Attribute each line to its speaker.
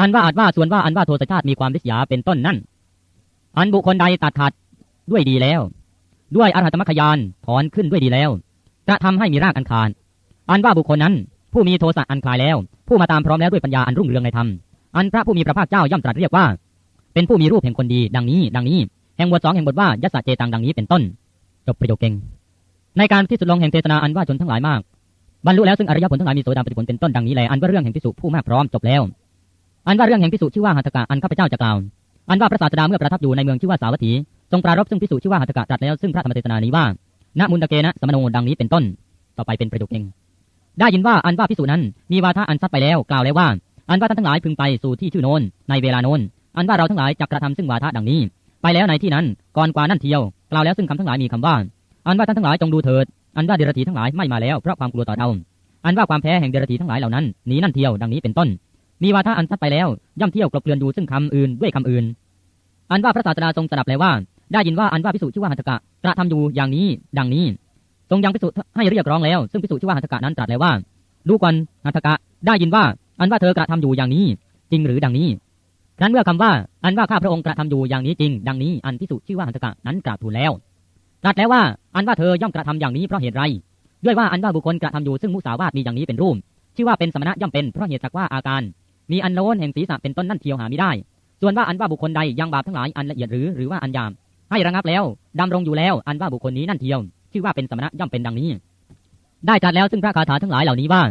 Speaker 1: อันว่าอาจว่าส่วนว่าอันว่าโทสชาติมีความริษยาเป็นต้นนั่น อันบุคคลใดตัดขาดด้วยดีแล้ว ด้วยอรหัตมรรคยานถอนขึ้นด้วยดีแล้วกระทำให้มีรากอันคาร อันว่าบุคคลนั้น ผู้มีโทสะอันคลายแล้ว ผู้มาตามพร้อมแล้วด้วยปัญญาอันรุ่งเรืองในธรรม อันพระผู้มีพระภาคเจ้าย่อมตรัสเรียกว่า เป็นผู้มีรูปแห่งคนดี ดังนี้ ดังนี้ แห่งบทสองแห่งบทว่ายัสสะเจตังดังนี้เป็นต้น จบประโยคเก่ง ในการที่สุดลงแห่งเทศนาอันว่าชนทั้งหลายมาก บรรลุแล้วซึ่งอริยผลทั้งหลายมีโสดาปฏิผลเป็นต้นดังนี้แล อันว่าเรื่องแห่งพิสุผู้มากพร้อมจบแล้ว อันว่าเรื่องแห่งพิสุชื่อว่าหัตถกะอันข้าพเจ้าจะกล่าว อันว่าพระศาสดาเมื่อประทับอยู่ในเมืองชื่อว่าสาวัตถี ทรงปรารภซึ่งพิสุชื่อว่าหัตถกะตรัสแล้วซึ่งพระธรรมเทศนานี้ว่าณมุนตะเกนะสมโนดังนี้เป็นต้น ต่อไปเป็นประโยคเองได้ยินว่าอันว่าพิสุนั้นมีวาทะอันซัดไปแล้วกล่าวแล้วว่า อันว่าท่านทั้งหลายพึงไปสู่ที่ชื่อโน้นในเวลาโน้นอันว่าเราทั้งหลายจะกระทำซึ่งวาทะดังนี้ ไปแล้วในที่นั้นก่อนกว่านั่นเทียวกล่าวแล้วซึ่งคำทั้งหลายมีคำว่า อันว่าท่านทั้งหลายจงดูเถิด อันว่าเดรัจฉีทั้งหลายไม่มาแล้วเพราะความกลัวต่อเราอันว่าความแพ้แห่งเดรัจฉีทั้งหลายเหล่านั้นหนีนั่นเทียวดังนี้เป็นต้น มีวาทะอันซัดไปแล้ว ย่อมเที่ยวกลบเกลื่อนอยู่ซึ่งคำอื่นด้วยคำอื่น อันว่าพระศาสดาทรงสดับแล้วว่า ได้ยินว่าอันว่าพิสุชื่อว่าหัตถกะกระทำอยู่อย่างนี้ ดังนี้ ทรงยังพิสุให้เรียกร้องแล้ว ซึ่งพิสุชื่อว่าหัตถกะนั้นตรัสแล้วว่าดูก่อนหัตถกะได้ยินว่า อันว่าเธอกระทำอยู่อย่างนี้ จริงหรือดังนี้ครั้นเมื่อคำว่า อันว่าข้าพระองค์กระทำอยู่อย่างนี้จริง ดังนี้ อันพิสุชื่อว่าหัตถกะนั้นกราบทูลแล้วตรัสแล้วว่า อันว่าเธอย่อมกระทำอย่างนี้เพราะเหตุไรด้วยว่าอันว่าบุคคลกระทำอยู่ซึ่งมุสาวาทมีอย่างนี้เป็นรูปชื่อว่าเป็นสมณะย่อมเป็นเพราะเหตุสักว่าอาการ มีอันโน้นแห่งศีรษะเป็นต้นนั่นเทียวหาไม่ได้ ส่วนว่าอันว่าบุคคลใดยังบาปทั้งหลายอันละเอียดหรือหรือว่าอันยาม ให้ระงับแล้วดำรงอยู่แล้ว อันว่าบุคคลนี้นั่นเทียวชื่อว่าเป็นสมณะย่อมเป็นดังนี้ ได้จัดแล้วซึ่งพระคาถาทั้งหลายเหล่านี้ว่า